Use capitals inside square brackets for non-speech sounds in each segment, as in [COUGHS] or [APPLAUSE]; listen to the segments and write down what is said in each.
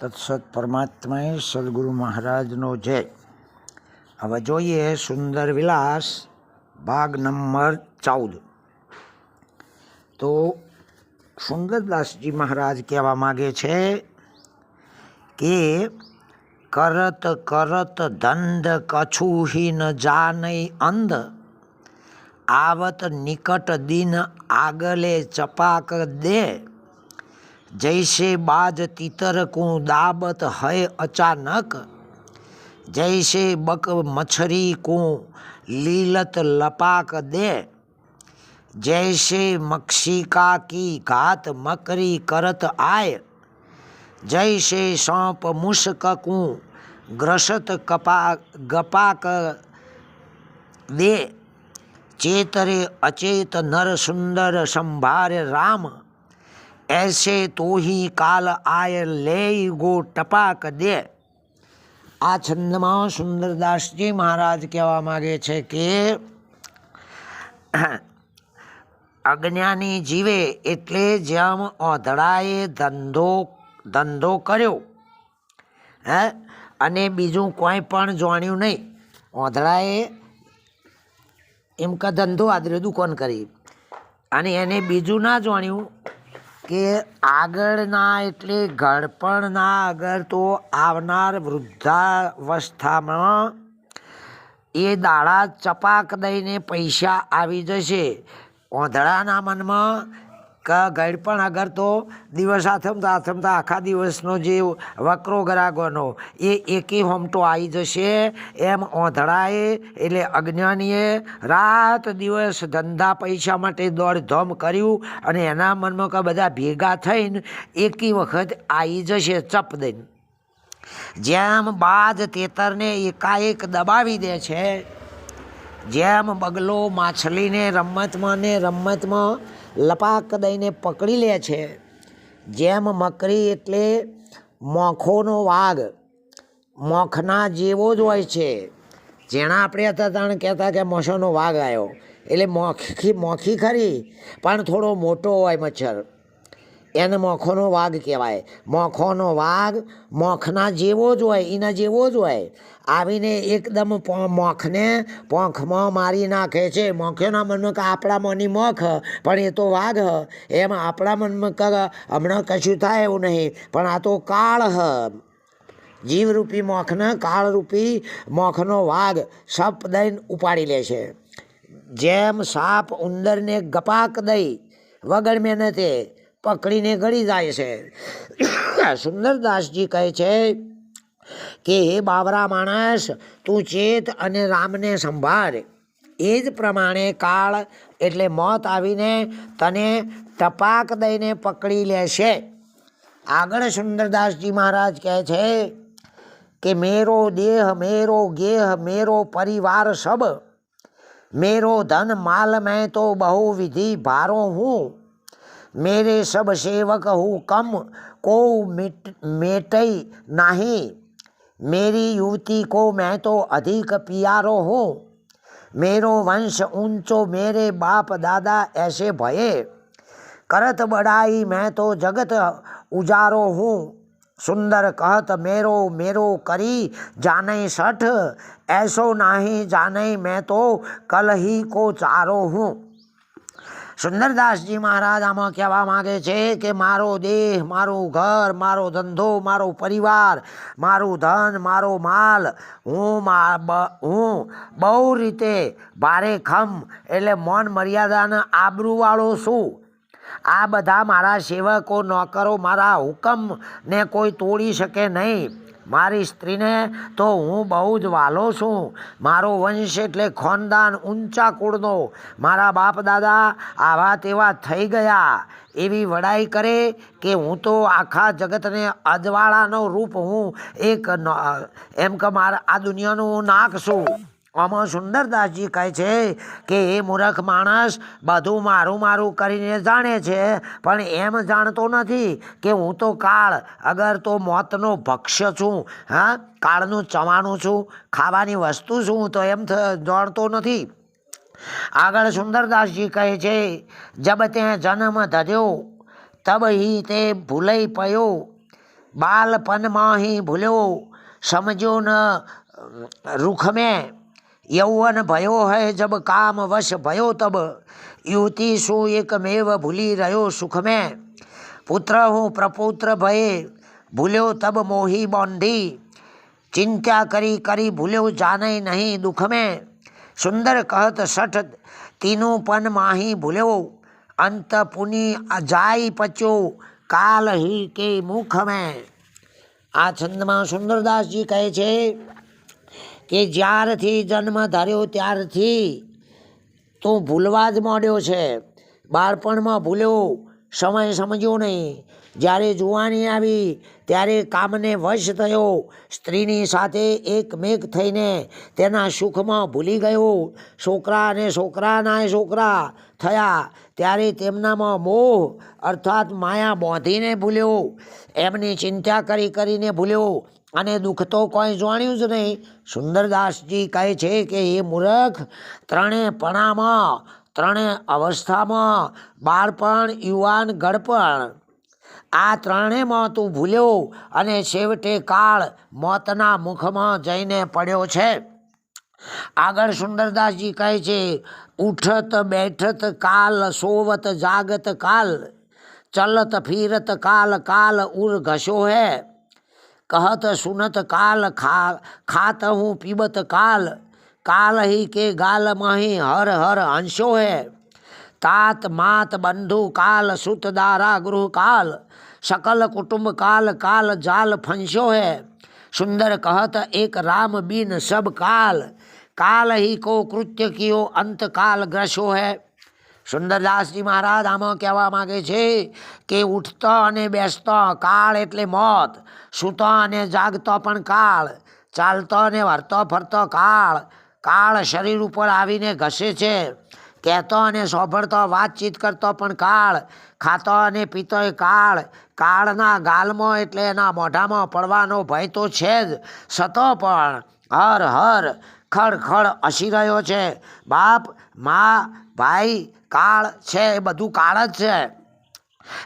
તત્સત પરમાત્માએ સદગુરુ મહારાજનો જય. હવે જોઈએ સુંદર વિલાસ, ભાગ નંબર ચૌદ. તો સુંદરદાસજી મહારાજ કહેવા માગે છે કે, કરત કરત ધંધ કછુહીન જાનય અંધ. આવત નિકટ દિન આગલે ચપાક દે. जैसे बाज तीतर को दाबत है अचानक, जैसे बक मछरी को लीलत लपाक दे, जैसे मक्षिका की घात मकरी करत आय जैसे सौंप मुश्क को ग्रसत कपा गपाक दे, चेतरे अचेत नर सुंदर संभार राम ऐसे तो ही काल आय ले गो टपाक દે આ છંદમાં સુંદરદાસજી મહારાજ કહેવા માગે છે કે અજ્ઞાની જીવે એટલે જેમ ઓધડાએ ધંધો ધંધો કર્યો હે અને બીજું કોઈ પણ જાણ્યું નહીં ઓધડાએ એમ કે ધંધો આદરે દુકાન કરી અને એને બીજું ના જાણ્યું કે આગળના એટલે ઘડપણના આગળ તો આવનાર વૃદ્ધાવસ્થામાં એ દાડા ચપાક દઈને પૈસા આવી જશે. ઓંધળાના મનમાં ગળપણ અગર તો દિવસ આથમતા આથમતા આખા દિવસનો જે વક્રો ગરાગોનો, એ એકી હોમટો આવી જશે, એમ ઓંધળાએ, એટલે અજ્ઞાનીએ રાત દિવસ ધંધા પૈસા માટે દોડધોમ કર્યું અને એના મનમાં કે બધા ભેગા થઈને એકી વખત આવી જશે ચપ દઈને. જેમ બાજ તેતરને એકાએક દબાવી દે છે જેમ બગલો માછલીને રમતમાં ને રમતમાં લપાક દઈને પકડી લે છે, જેમ મકરી એટલે મોખોનો વાઘ. મોખના જેવો જ હોય છે. જેણા આપણે હતા ત્રણ કહેતા કે મોસોનો વાઘ આવ્યો. એટલે મોખી મોખી ખરી, પણ થોડો મોટો હોય મચ્છર. એને મોખોનો વાઘ કહેવાય. મોખોનો વાઘ મોખના જેવો જ હોય એના જેવો જ હોય. આવીને એકદમ મોખને પોંખમાં મારી નાખે છે. મોખેના મનમાં કે આપણા મનની મોખ, પણ એ તો વાઘ. એમ આપણા મનમાં કે હમણાં કશું થાય એવું નહીં, પણ આ તો કાળ હ. જીવરૂપી મોખને કાળરૂપી મોખનો વાઘ સપ દઈને ઉપાડી લે છે. જેમ સાપ ઉંદરને ગપાક દઈ, વગર મહેનતે પકડીને ગળી જાય છે. સુંદરદાસજી કહે છે કે, હે બાવરા માણસ, તું ચેત અને રામને સંભાળ. એ જ પ્રમાણે કાળ એટલે મોત આવીને તને ટપાક દઈને પકડી લેશે. આગળ સુંદરદાસજી મહારાજ કહે છે કે, મેરો દેહ, મેરો ગેહ, મેરો પરિવાર સબ. મેરો ધન માલ મેં તો બહુ વિધિ ભારો હું. मेरे सब सेवक हूँ, कम को मिट, मेटई नाही। मेरी युवती को मैं तो अधिक प्यारो हूँ। मेरो वंश ऊंचो, मेरे बाप दादा ऐसे भये। करत बड़ाई मैं तो जगत उजारो हूँ। सुंदर कहत, मेरो मेरो करी जाने सठ। ऐसो नाही जाने मैं तो कल ही को चारो हूँ। સુંદરદાસજી મહારાજ આમાં કહેવા માગે છે કે મારો દેહ, મારું ઘર, મારો ધંધો, મારો પરિવાર, મારું ધન, મારો માલ, હું હું બહુ રીતે ભારે ખમ એટલે મૌન મર્યાદાના આબરૂવાળો છું. આ બધા મારા સેવકો, નોકરો મારા હુકમને કોઈ તોડી શકે નહીં. મારી સ્ત્રીને તો હું બહુ જ વાલો છું. મારો વંશ એટલે ખોનદાન ઊંચા કુળનો. મારા બાપ દાદા આવા તેવા થઈ ગયા. એવી વડાઈ કરે કે હું તો આખા જગતને અજવાળાનો રૂપ હું એક એમ કે મારા આ દુનિયાનું નાક છું. આમાં સુંદરદાસજી કહે છે કે એ મૂર્ખ માણસ, બધું મારું મારું કરીને જાણે છે, પણ એમ જાણતો નથી કે હું તો કાળ, અગર તો મોતનો ભક્ષ્ય છું, હા? કાળનું ચવાણું છું, ખાવાની વસ્તુ છું, તો એમ જાણતો નથી. આગળ સુંદરદાસજી કહે છે, જબ તે જન્મ ધર્યો, તબ હી તે ભૂલઈ પયો બાલપનમાં હી ભૂલ્યો સમજો ન રૂખ में યૌવન ભયો હૈ જબ કામ વશ ભયો તબ. યુવતી શું એકમેવ ભૂલી રહ્યો સુખ મેં પુત્ર હું પ્રપુત્ર ભયે, ભૂલ્યો તબ મોહી બોંધી. ચિંતા કરી કરી ભૂલ્યો જાને નહીં દુઃખ મેં સુંદર કહત સઠ તીનું પન માહી ભૂલ્યો. અંત પુની અજાઈ પચ્યો કાલ હી કે મુખ મેં આ છંદમાં સુંદરદાસજી કહે છે કે જ્યારથી જન્મ ધર્યો ત્યારથી તું ભૂલવા જ માંડ્યો છે. બાળપણમાં ભૂલ્યો, સમય સમજ્યો નહીં. જ્યારે જુવાની આવી, ત્યારે કામને વશ થયો. સ્ત્રીની સાથે એકમેક થઈને તેના સુખમાં ભૂલી ગયો. છોકરા અને છોકરાના છોકરા થયા. ત્યારે તેમનામાં મોહ, અર્થાત માયા બાંધીને ભૂલ્યો. એમની ચિંતા કરી કરીને ભૂલ્યો. અને દુઃખ તો કોઈ જાણ્યું જ નહીં. સુંદરદાસજી કહે છે કે એ મૂર્ખ, ત્રણે પણામાં, ત્રણે અવસ્થામાં, બાળપણ, યુવાન ગળપણ આ ત્રણેયમાં તું ભૂલ્યો અને છેવટે કાળ મોતના મુખમાં જઈને પડ્યો છે. આગળ સુંદરદાસજી કહે છે, ઉઠત, બેઠત કાલ, સોવત જાગત કાલ. ચલત ફીરત કાલ કાલ ઉર ઘસો હે. કહત સુનત કાલ ખા, ખાત હું પીબત કાલ કાલ હી કે ગાલ મહી હર હર અંશો હે. તાત માત બંધુ કાલ સુત દારા ગૃહ કાલ સકલ કુટુંબ કાલ કાલ જાલ ફંશો હે. સુંદર કહત એક રામ બિન સબ કાલ કાલ હી કો કૃત્ય કિયો અંત કાલ ગ્રસો હે. સુંદરદાસજી મહારાજ આમાં કહેવા માગે છે કે ઉઠતો અને બેસતો કાળ એટલે મોત, સૂતો અને જાગતો પણ કાળ, ચાલતો અને વરતો ફરતો કાળ કાળ શરીર ઉપર આવીને ઘસે છે, કહેતો અને સોંભળતો, વાતચીત કરતો પણ કાળ, ખાતો અને પીતો એ કાળ, કાળના ગાલમાં એટલે એના મોઢામાં પડવાનો ભય તો છે જ, સતો પણ, હર હર ખડ હસી રહ્યો છે. બાપ, મા, ભાઈ, કાળ છે, એ બધું કાળ જ છે.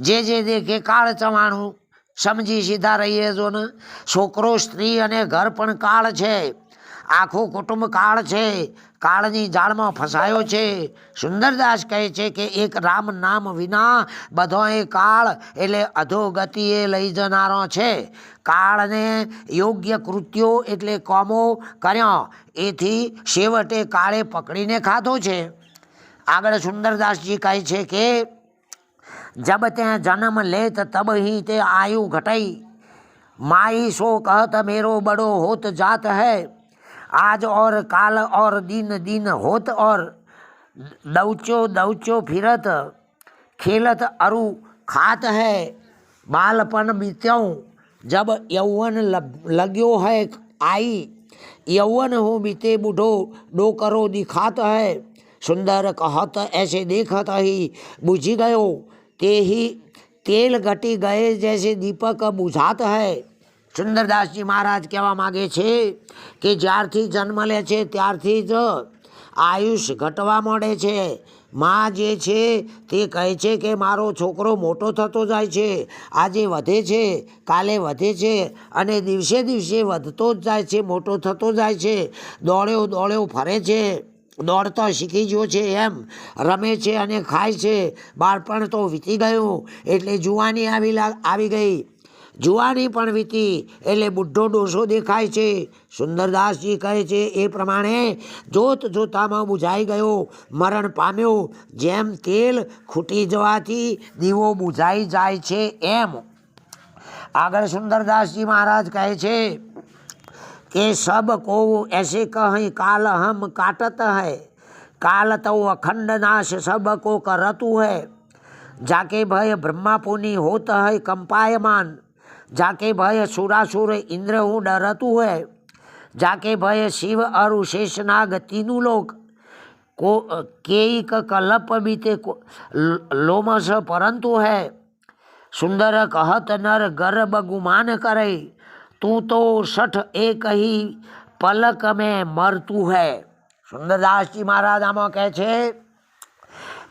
જે જે દેખે કાળ ચવાણું, સમજી સીધા રહીએ જો ને. છોકરો, સ્ત્રી અને ઘર પણ કાળ છે. આખું કુટુંબ કાળ છે. કાળની જાળમાં ફસાયો છે. સુંદરદાસ કહે છે કે એક રામ નામ વિના બધો એ કાળ એટલે અધોગતિએ લઈ જનારો છે. કાળને યોગ્ય કૃત્યો એટલે કોમો કર્યો. એથી છેવટે કાળે પકડીને ખાધો છે. આગળ સુંદરદાસજી કહે છે કે, જબ ત્યાં જન્મ લેત તબ હી તે આયુ ઘટાઈ. માઈ શો કહત મેરો બડો હોત જાત હૈ. आज और काल और दिन दिन होत और दौचो दौचो फिरत, खेलत अरु खात है बालपन बीत्यों, जब यौवन लग- लग्यो है आई, यौवन हो बीते बूढ़ो डो करो दिखात है, सुंदर कहत, ऐसे देखत ही बुझी गयो, ते ही तेल घटी गए जैसे दीपक बुझात है। સુંદરદાસજી મહારાજ કહેવા માગે છે કે જ્યારથી જન્મ લે છે ત્યારથી જ આયુષ ઘટવા મળે છે. માં જે છે તે કહે છે કે મારો છોકરો મોટો થતો જાય છે, આજે વધે છે, કાલે વધે છે અને દિવસે દિવસે વધતો જ જાય છે, મોટો થતો જાય છે, દોડ્યો દોડ્યો ફરે છે, દોડતો શીખી ગયો છે એમ, રમે છે અને ખાય છે. બાળપણ તો વીતી ગયું, એટલે જુવાની આવી લા- આવી ગઈ. જુવાની પણ વીતી, એટલે બુઢો ડોસો દેખાય છે. સુંદરદાસજી કહે છે, એ પ્રમાણે જોત જોતામાં બુઝાઈ ગયો, મરણ પામ્યો. જેમ તેલ ખૂટી જવાથી દીવો બુઝાઈ જાય છે એમ. આગળ સુંદરદાસજી મહારાજ કહે છે કે, સબ કો એસે કહી કાલ હમ કાટત હૈ. કાલ તો અખંડ નાશ સબ કો કરતું હૈ. જાકે ભય બ્રહ્માપુની હોત હૈ કંપાયમાન. જાકે ભય સુરાસુર ઇન્દ્ર હું ડરતું હોય, જાકે ભય શિવ અરુ શેષના ગતિનું લોક. કો, કેઈક કલપ બીતે લોમસ પરંતુ હે, સુંદર કહત નર ગર્ભ ગુમાન કરે. તું તો સઠ એ કહી પલક મેં મરતું હે. સુંદરદાસજી મહારાજ આમાં કહે છે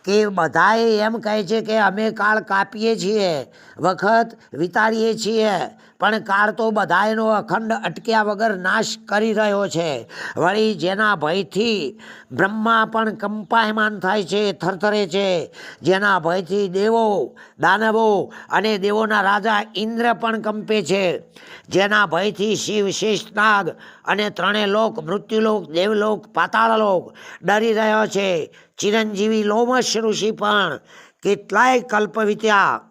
કે બધાએ એમ કહે છે કે અમે કાળ કાપીએ છીએ વખત વિતાડીએ છીએ પણ કાળ તો બધાયનો અખંડ અટક્યા વગર નાશ કરી રહ્યો છે. વળી જેના ભયથી બ્રહ્મા પણ કંપાયમાન થાય છે, થરથરે છે. જેના ભયથી દેવો, દાનવો અને દેવોના રાજા ઇન્દ્ર પણ કંપે છે. જેના ભયથી શિવ શેષનાગ અને ત્રણેય લોક, મૃત્યુલોક, દેવલોક, પાતાળલોક ડરી રહ્યો છે. ચિરંજીવી લોમશ ઋષિ પણ કેટલાય કલ્પ વીત્યા.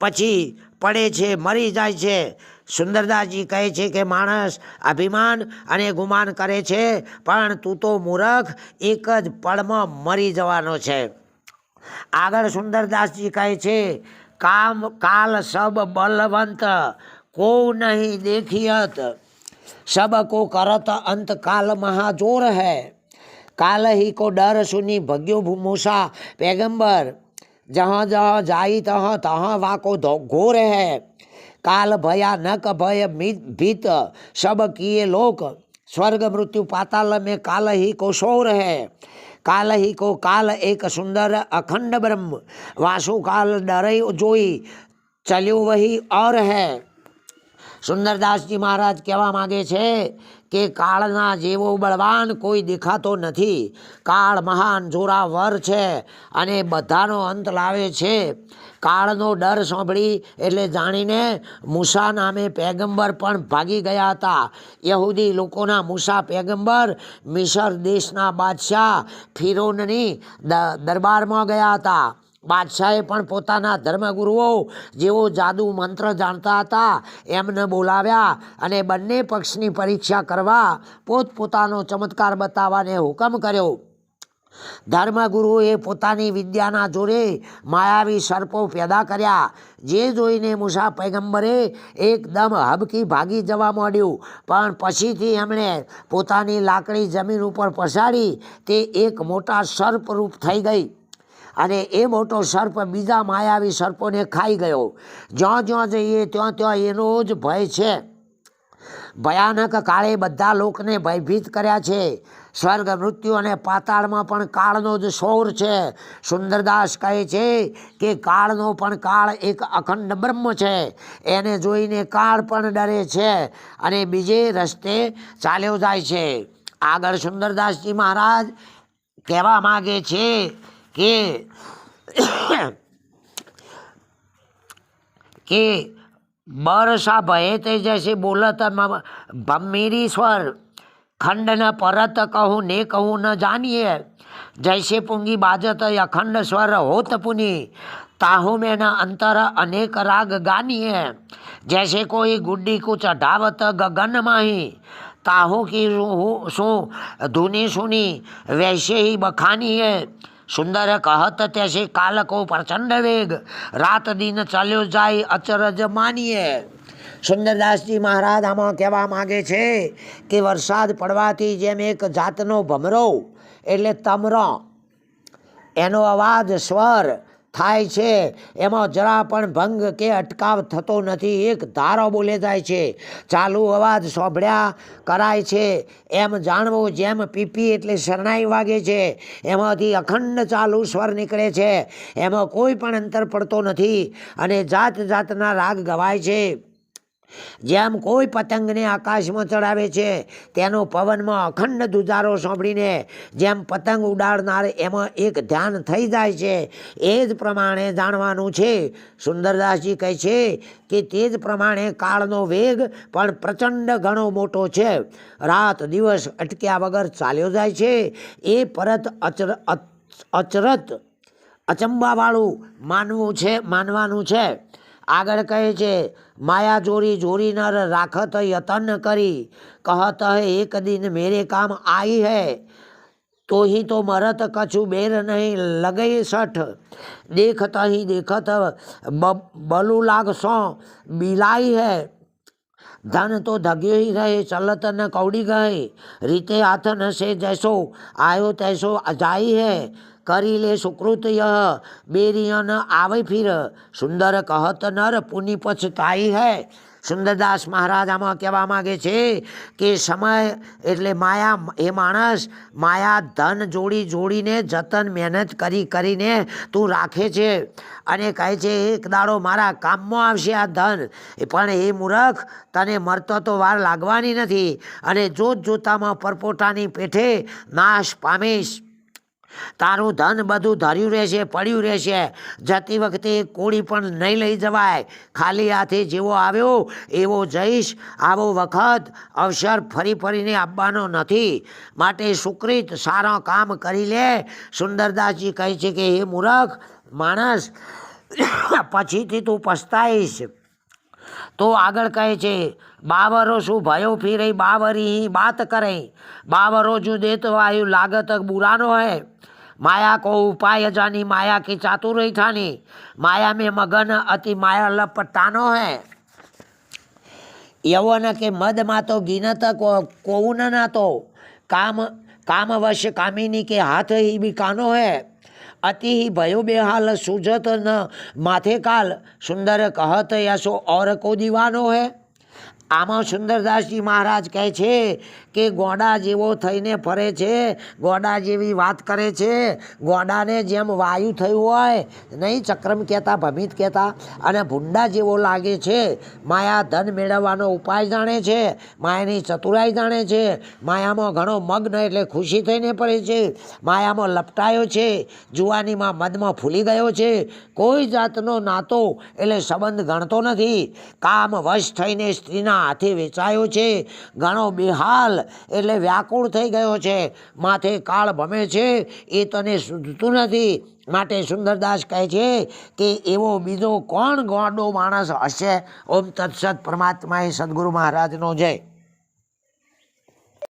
પછી પડે છે, મરી જાય છે. સુંદરદાસજી કહે છે કે માણસ અભિમાન અને ગુમાન કરે છે, પણ તું તો મૂરખ, એક જ પળમાં મરી જવાનો છે. આગળ સુંદરદાસજી કહે છે, કામ, કાલ સબ બલવંત કો નહીં દેખિયત. સબ કો કરત અંત કાલ મહાજોર હૈ. કાલ હી કો ડર સુની ભગ્યો મૂસા, પેગંબર जहाँ जहाँ जाई तहाँ तहाँ वा को धो- घोर है काल भयानक भय मित- भीत सब किए लोक स्वर्ग मृत्यु पाताल में काल ही को शोर है काल ही को काल एक सुंदर अखंड ब्रह्म वासु काल डरई जोई चल्यो वही और है સુંદરદાસજી મહારાજ કહેવા માંગે છે કે કાળના જેવો બળવાન કોઈ દેખાતો નથી. કાળ મહાન જોરાવર છે અને બધાનો અંત લાવે છે. કાળનો ડર સાંભળી એટલે જાણીને મૂસા નામે પેગંબર પણ ભાગી ગયા હતા. યહૂદી લોકોના મૂસા પેગંબર મિસર દેશના બાદશાહ ફિરોનની દરબારમાં ગયા હતા. બાદશાહે પણ પોતાના ધર્મગુરુઓ જેઓ જાદુ મંત્ર જાણતા હતા, એમને બોલાવ્યા અને બંને પક્ષની પરીક્ષા કરવા પોતપોતાનો ચમત્કાર બતાવવાને હુકમ કર્યો. ધર્મગુરુએ પોતાની વિદ્યાના જોરે માયાવી સર્પો પેદા કર્યા. જે જોઈને મુસા પૈગંબરે એકદમ હબકી ભાગી જવા માંડ્યું. પણ પછીથી એમણે પોતાની લાકડી જમીન ઉપર પસાડી તે એક મોટા સર્પરૂપ થઈ ગઈ. અને એ મોટો સર્પ બીજા માયાવી સર્પોને ખાઈ ગયો. જ્યાં જ્યાં જઈએ ત્યાં ત્યાં એનો જ ભય છે. ભયાનક કાળે બધા લોકને ભયભીત કર્યા છે. સ્વર્ગ, મૃત્યુ અને પાતાળમાં પણ કાળનો જ શોર છે. સુંદરદાસ કહે છે કે કાળનો પણ કાળ એક અખંડ બ્રહ્મ છે. એને જોઈને કાળ પણ ડરે છે અને બીજે રસ્તે ચાલ્યો જાય છે. આગળ સુંદરદાસજી મહારાજ કહેવા માગે છે के के बरसा भय ते जैसे बोलत मेरी स्वर, खंड न परत कहूँ, ने कहूँ न जानिए। जैसे पुंगी बाजत अखंड स्वर होत पुनि, ताहू में न अंतर अनेक राग गानिए। जैसे कोई गुड्डी कुछ चढ़ावत गगन माही, ताहू की सो, धुनी सुनी, वैसे ही बखानी है સુંદર કહત ત્યાસે કાલકો પ્રચંડ વેગ. રાત દિન ચાલ્યો જાય અચરજ માનીએ. સુંદરદાસજી મહારાજ આમાં કહેવા માગે છે કે વરસાદ પડવાથી જેમ એક જાતનો ભમરો, એટલે તમરો. એનો અવાજ સ્વર થાય છે. એમાં જરા પણ ભંગ કે અટકાવ થતો નથી. એક ધારો બોલે જાય છે. ચાલુ અવાજ સાંભળ્યા કરાય છે. એમ જાણવું જેમ પીપી એટલે શરણાઈ વાગે છે. એમાંથી અખંડ ચાલુ સ્વર નીકળે છે. એમાં કોઈ પણ અંતર પડતો નથી અને જાત જાતના રાગ ગવાય છે. જેમ કોઈ પતંગને આકાશમાં ચડાવે છે, તેનો પવનમાં અખંડ દુજારો સાંભળીને જેમ પતંગ ઉડાડનાર એમાં એક ધ્યાન થઈ જાય છે, એ જ પ્રમાણે જાણવાનું છે. સુંદરદાસજી કહે છે કે તે જ પ્રમાણે કાળનો વેગ પણ પ્રચંડ ઘણો મોટો છે. રાત દિવસ અટક્યા વગર ચાલ્યો જાય છે. એ પરત અચર અચરત અચંબાવાળું માનવું છે, માનવાનું છે. આગળ કહે છે માયા જોરી જોરી નર રાખત યતન કરી. કહત એક દિન મેરે કામ આવી હૈ તો હી તો મરત કછું બેર નહીં લગઈ સઠ. દેખત હી દેખત બલુ લાગશો બિલાઈ હૈ. ધન તો ધગ્યો રહે, ચલત ન કવડી ગઈ. રીતે હાથ ન સે જૈસો આવ્યો તૈસો જાય હૈ. કરી લે સુકૃત યહ બેરિયન આવે ફિર. સુંદર કહત નર પુનિ પછતાઈ હૈ. સુંદરદાસ મહારાજ આમાં કહેવા માગે છે કે સમય એટલે માયા, એ માણસ માયા ધન જોડી જોડીને જતન મહેનત કરી કરીને તું રાખે છે. અને કહે છે, એક દાડો મારા કામમાં આવશે આ ધન. પણ એ મૂરખ, તને મરતો તો વાર લાગવાની નથી. અને જોત જોતામાં પરપોટાની પેઠે નાશ પામીશ. તારું ધન બધું ધર્યું રહેશે, પડ્યું રહેશે. જતી વખતે કોળી પણ નહીં લઈ જવાય. ખાલી હાથે જેવો આવ્યો, એવો જઈશ. આવો વખત અવસર ફરી ફરીને આપવાનો નથી. માટે સુકૃત સારા કામ કરી લે. સુંદરદાસજી કહે છે કે, હે મૂરખ, માણસ, [COUGHS] પછીથી તું પસ્તાઈશ. તો આગળ કહે છે બાવરો શું ભયો ફિરે બાવરી ही बात करे बावरो जो देत वायु लागत बुरानो है माया को उपाय जानी माया की चातुर ठानी माया में मगन अति माया लपटानो है યવન કે મદમાં તો ગિનત કો- કોઉન ના તો કામ કામવશ કામિની કે હાથ ही बिकानो है अति ही भयो बेहाल सूझत न माथे काल सुंदर कहत यशो और को दीवानो है આમાં સુંદરદાસજી મહારાજ કહે છે કે ગોડા જેવો થઈને ફરે છે, ગોડા જેવી વાત કરે છે. ગોડાને જેમ વાયુ થયું હોય, નહીં ચક્રમ કહેતા, ભમિત કહેતા, અને ભૂંડા જેવો લાગે છે. માયા ધન મેળવવાનો ઉપાય જાણે છે, માયાની ચતુરાઈ જાણે છે. માયામાં ઘણો મગ્ન એટલે ખુશી થઈને પડે છે. માયામાં લપટાયો છે, જુવાનીમાં મદમાં ફૂલી ગયો છે. કોઈ જાતનો નાતો એટલે સંબંધ ગણતો નથી. કામ વશ થઈને સ્ત્રીના હાથે વેચાયો છે. ઘણો બેહાલ એટલે વ્યાકુળ થઈ ગયો છે. માથે કાળ ભમે છે. એ તને સૂઝતું નથી. માટે સુંદરદાસ કહે છે કે એવો બીજો કોણ ગોડો માણસ હશે? ઓમ તત્સત પરમાત્માએ સદગુરુ મહારાજનો જય.